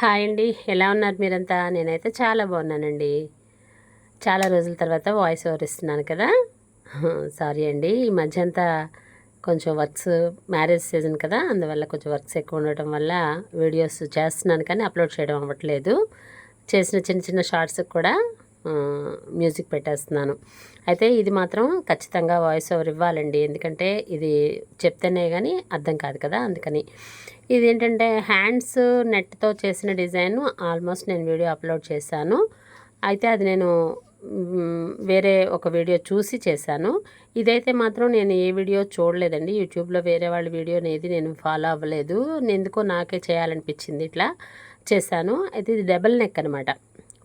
Hi అండి. ఎలా ఉన్నారు మీరంతా? నేనైతే చాలా బాగున్నానండి. చాలా రోజుల తర్వాత వాయిస్ ఓవర్ ఇస్తున్నాను కదా? సారీ అండి. ఈ మధ్య అంతా కొంచెం వర్క్స్ మ్యారేజ్ సీజన్ కదా అందువల్ల కొంచెం వర్క్స్ ఎక్కువ ఉండటం వల్ల వీడియోస్ చేస్తున్నాను కానీ అప్లోడ్ చేయడం అవ్వట్లేదు. చేసిన చిన్న చిన్న షార్ట్స్ కూడా మ్యూజిక్ పెట్టేస్తున్నాను. అయితే ఇది మాత్రం ఖచ్చితంగా వాయిస్ ఓవర్ ఇవ్వాలండి. ఎందుకంటే ఇది చెప్తేనే కానీ అర్థం కాదు కదా అందుకని. ఇది ఏంటంటే హ్యాండ్స్ నెట్తో చేసిన డిజైన్ ఆల్మోస్ట్ నేను వీడియో అప్లోడ్ చేశాను. అయితే అది నేను వేరే ఒక వీడియో చూసి చేశాను. ఇదైతే మాత్రం నేను ఏ వీడియో చూడలేదండి. యూట్యూబ్లో వేరే వాళ్ళ వీడియో అనేది నేను ఫాలో అవ్వలేదు. ఎందుకో నాకే చేయాలనిపించింది ఇట్లా చేశాను. అయితే ఇది డబల్ నెక్ అనమాట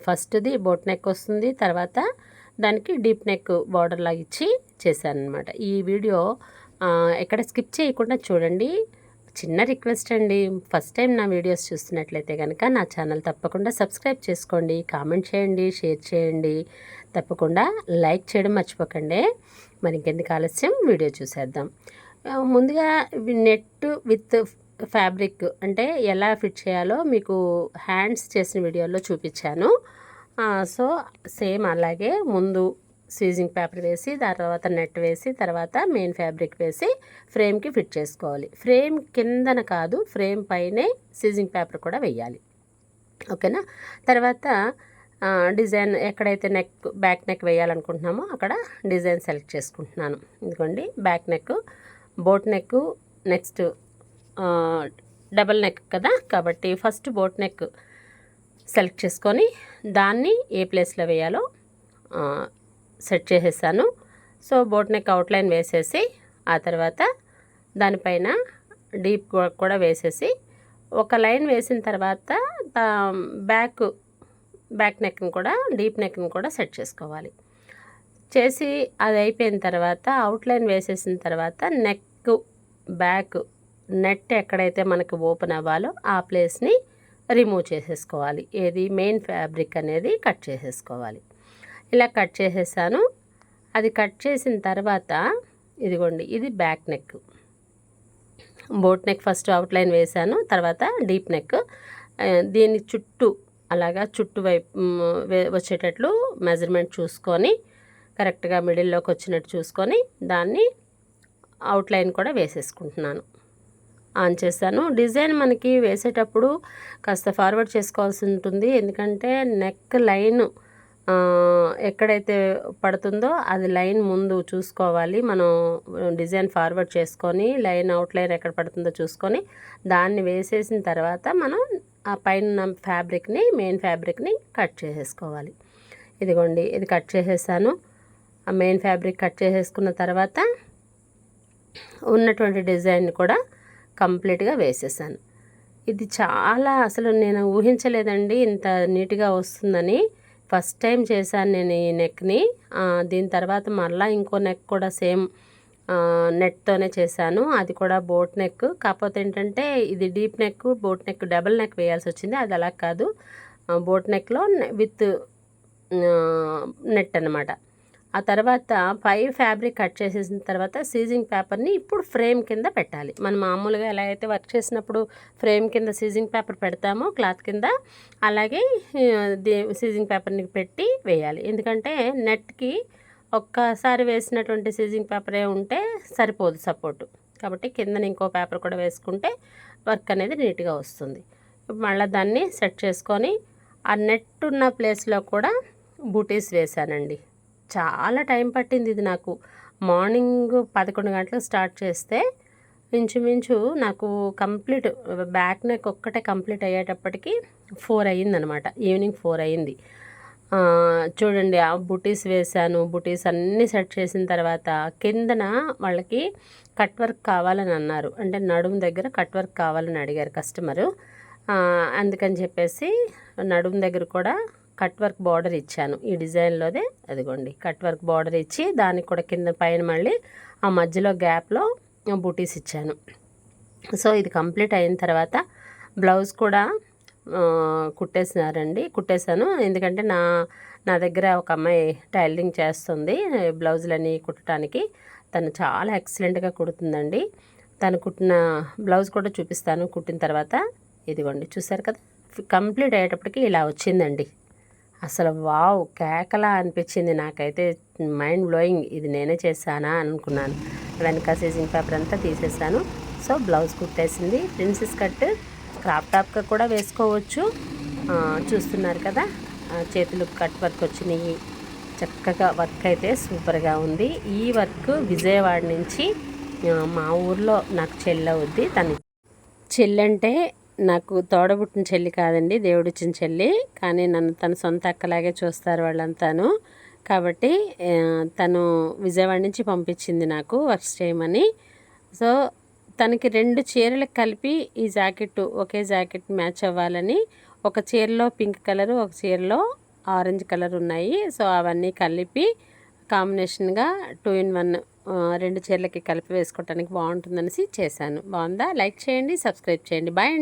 ఫస్ట్ది బోట్ నెక్ వస్తుంది తర్వాత దానికి డీప్ నెక్ బార్డర్ లాగా ఇచ్చి చేశాను అనమాట ఈ వీడియో ఎక్కడ స్కిప్ చేయకుండా చూడండి. చిన్న రిక్వెస్ట్ అండి. ఫస్ట్ టైం నా వీడియోస్ చూస్తున్నట్లయితే కనుక నా ఛానల్ తప్పకుండా సబ్స్క్రైబ్ చేసుకోండి కామెంట్ చేయండి షేర్ చేయండి. తప్పకుండా లైక్ చేయడం మర్చిపోకండి. మరి ఇంకెందుకు ఆలస్యం? వీడియో చూసేద్దాం. ముందుగా నెట్ విత్ ఫ్యాబ్రిక్ అంటే ఎలా ఫిట్ చేయాలో మీకు హ్యాండ్స్ చేసిన వీడియోలో చూపించాను. సో సేమ్ అలాగే ముందు స్వీజింగ్ పేపర్ వేసి దాని తర్వాత నెట్ వేసి తర్వాత మెయిన్ ఫ్యాబ్రిక్ వేసి ఫ్రేమ్కి ఫిట్ చేసుకోవాలి. ఫ్రేమ్ కిందన కాదు ఫ్రేమ్ పైనే సీజింగ్ పేపర్ కూడా వేయాలి. ఓకేనా? తర్వాత డిజైన్ ఎక్కడైతే నెక్ బ్యాక్ నెక్ వేయాలనుకుంటున్నామో అక్కడ డిజైన్ సెలెక్ట్ చేసుకుంటున్నాను. ఇదిగోండి back neck boat neck next double neck కదా? కాబట్టి ఫస్ట్ బోట్ నెక్ సెలెక్ట్ చేసుకొని దాన్ని ఏ ప్లేస్లో వేయాలో సెట్ చేసేసాను. సో బోట్ నెక్ అవుట్లైన్ వేసేసి ఆ తర్వాత దానిపైన డీప్ వర్క్ కూడా వేసేసి ఒక లైన్ వేసిన తర్వాత బ్యాక్ బ్యాక్ నెక్ని కూడా డీప్ నెక్ని కూడా సెట్ చేసుకోవాలి. చేసి అది అయిపోయిన తర్వాత అవుట్లైన్ వేసేసిన తర్వాత నెక్ బ్యాక్ నెట్ ఎక్కడైతే మనకు ఓపెన్ అవ్వాలో ఆ ప్లేస్ని రిమూవ్ చేసేసుకోవాలి. ఏది? మెయిన్ ఫ్యాబ్రిక్ అనేది కట్ చేసేసుకోవాలి. ఇలా కట్ చేసేసాను. అది కట్ చేసిన తర్వాత ఇదిగోండి ఇది back neck. Boat neck first outline వేసాను తర్వాత డీప్ నెక్. దీని చుట్టూ అలాగా చుట్టూ వైపు వచ్చేటట్లు మెజర్మెంట్ చూసుకొని కరెక్ట్గా మిడిల్లోకి వచ్చినట్టు చూసుకొని దాన్ని అవుట్లైన్ కూడా వేసేసుకుంటున్నాను. ఆన్ చేశాను. డిజైన్ మనకి వేసేటప్పుడు కాస్త ఫార్వర్డ్ చేసుకోవాల్సి ఉంటుంది. ఎందుకంటే నెక్ లైన్ ఎక్కడైతే పడుతుందో అది లైన్ ముందు చూసుకోవాలి. మనం డిజైన్ ఫార్వర్డ్ చేసుకొని లైన్ అవుట్ లైన్ ఎక్కడ పడుతుందో చూసుకొని దాన్ని వేసేసిన తర్వాత మనం ఆ పైన ఫ్యాబ్రిక్ని మెయిన్ ఫ్యాబ్రిక్ని కట్ చేసేసుకోవాలి. ఇదిగోండి ఇది కట్ చేసేసాను. ఆ మెయిన్ ఫ్యాబ్రిక్ కట్ చేసేసుకున్న తర్వాత ఉన్నటువంటి డిజైన్ కూడా కంప్లీట్గా వేసేసాను. ఇది చాలా అసలు నేను ఊహించలేదండి ఇంత నీట్గా వస్తుందని. ఫస్ట్ టైం చేశాను నేను ఈ నెక్ని. దీని తర్వాత మళ్ళీ ఇంకో నెక్ కూడా సేమ్ నెట్తోనే చేశాను. అది కూడా బోట్ నెక్. కాకపోతే ఏంటంటే ఇది deep neck boat neck double neck వేయాల్సి వచ్చింది. అది అలా కాదు. బోట్ నెక్లో విత్ నెట్ అన్నమాట. ఆ తర్వాత పై ఫ్యాబ్రిక్ కట్ చేసేసిన తర్వాత సీజింగ్ పేపర్ని ఇప్పుడు ఫ్రేమ్ కింద పెట్టాలి. మనం మామూలుగా ఎలా అయితే వర్క్ చేసినప్పుడు ఫ్రేమ్ కింద సీజింగ్ పేపర్ పెడతామో క్లాత్ కింద అలాగే సీజింగ్ పేపర్ని పెట్టి వేయాలి. ఎందుకంటే నెట్కి ఒక్కసారి వేసినటువంటి సీజింగ్ పేపరే ఉంటే సరిపోదు సపోర్టు. కాబట్టి కిందన ఇంకో పేపర్ కూడా వేసుకుంటే వర్క్ అనేది నీట్గా వస్తుంది. ఇప్పుడు మళ్ళీ దాన్ని సెట్ చేసుకొని ఆ నెట్ ఉన్న ప్లేస్లో కూడా బూటీస్ వేశానండి. చాలా టైం పట్టింది ఇది నాకు. మార్నింగ్ పదకొండు గంటలకు స్టార్ట్ చేస్తే ఇంచుమించు నాకు కంప్లీట్ బ్యాక్ నెక్ ఒక్కటే కంప్లీట్ అయ్యేటప్పటికి ఫోర్ అయ్యిందనమాట. ఈవినింగ్ ఫోర్ అయ్యింది. చూడండి ఆ బుటీస్ వేశాను. బుటీస్ అన్నీ సెట్ చేసిన తర్వాత కిందన వాళ్ళకి కట్ వర్క్ కావాలని అన్నారు. అంటే నడుము దగ్గర కట్ వర్క్ కావాలని అడిగారు కస్టమరు. అందుకని చెప్పేసి నడుము దగ్గర కూడా కట్ వర్క్ బార్డర్ ఇచ్చాను. ఈ డిజైన్లోదే అదిగోండి కట్ వర్క్ బార్డర్ ఇచ్చి దానికి కూడా కింద పైన మళ్ళీ ఆ మధ్యలో గ్యాప్లో బూటీస్ ఇచ్చాను. సో ఇది కంప్లీట్ అయిన తర్వాత బ్లౌజ్ కూడా కుట్టేసినారండి. కుట్టేశాను. ఎందుకంటే నా నా దగ్గర ఒక అమ్మాయి టైలరింగ్ చేస్తుంది బ్లౌజులన్నీ కుట్టడానికి. తను చాలా ఎక్సలెంట్గా కుడుతుందండి. తను కుట్టిన బ్లౌజ్ కూడా చూపిస్తాను కుట్టిన తర్వాత. ఇదిగోండి చూసారు కదా? కంప్లీట్ అయ్యేటప్పటికి ఇలా వచ్చిందండి. అసలు వావ్ కేకలా అనిపించింది నాకైతే. మైండ్ బ్లోయింగ్ ఇది నేనే చేశానా అనుకున్నాను. వెనక సీజింగ్ పేపర్ అంతా తీసేసాను సో బ్లౌజ్ కుట్టేసింది. ప్రిన్సెస్ కట్ క్రాప్ టాప్గా కూడా వేసుకోవచ్చు. చూస్తున్నారు కదా? చేతులు కట్ వర్క్ వచ్చినాయి. చక్కగా వర్క్ అయితే సూపర్గా ఉంది. ఈ వర్క్ విజయవాడ నుంచి మా ఊర్లో నాకు చెల్లవుద్ది. తను చెల్లంటే నాకు తోడబుట్టిన చెల్లి కాదండి దేవుడిచ్చిన చెల్లి. కానీ నన్ను తన సొంత అక్కలాగే చూస్తారు వాళ్ళంతాను. కాబట్టి తను విజయవాడ నుంచి పంపించింది నాకు వర్క్స్ చేయమని. సో తనకి రెండు చీరలకు కలిపి ఈ జాకెట్ ఒకే జాకెట్ మ్యాచ్ అవ్వాలని. ఒక చీరలో పింక్ కలర్ ఒక చీరలో ఆరెంజ్ కలర్ ఉన్నాయి. సో అవన్నీ కలిపి కాంబినేషన్గా టూ ఇన్ వన్ రెండు చీరలకి కలిపి వేసుకోవటానికి బాగుంటుందనేసి చేశాను. బాగుందా? లైక్ చేయండి సబ్స్క్రైబ్ చేయండి. బాయ్